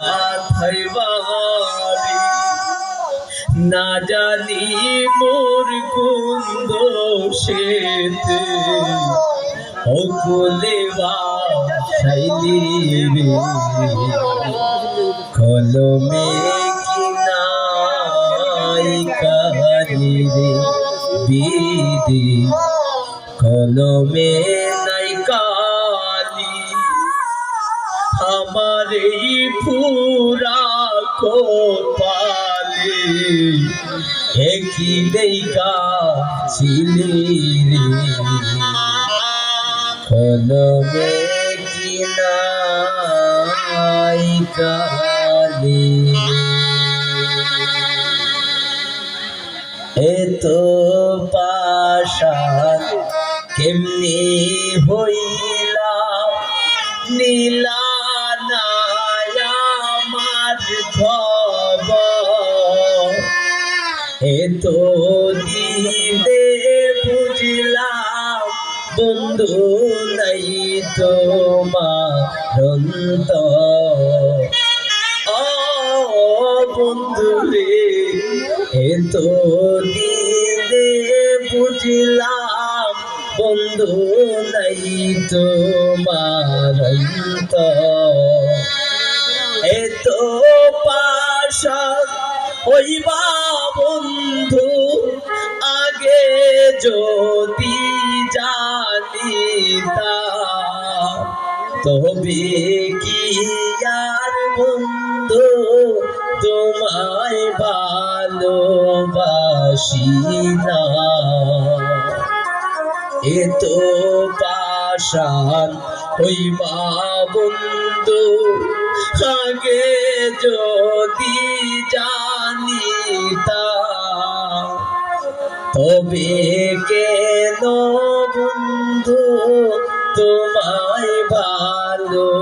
মাথায় না জানি মোর কোন দোষেতে। অকুলে বাসাইলি রে, কলমে কি নাই কাহারি রে, বিদি, কলমে আমার এই পুরা কপালে একই দেখা ছিলি কলমে কি নাই কালি? এত পাশান কেমনি হইলা? নীলা খবর এত দিলে বুঝলাম, বন্ধু নাই তোমার অন্তর। ও বন্ধু রে এত দিলে বুঝলাম, বন্ধু নাই তোমার হইবা বন্ধু, আগে যদি জানিতা তবে কি আর বন্ধু, তোমায় ভালোবাসি না। এত পাশান হইবা বন্ধু, আগে যদি জানিতা তবে কেন বন্ধু তোমায় ভালোবাসিলাম?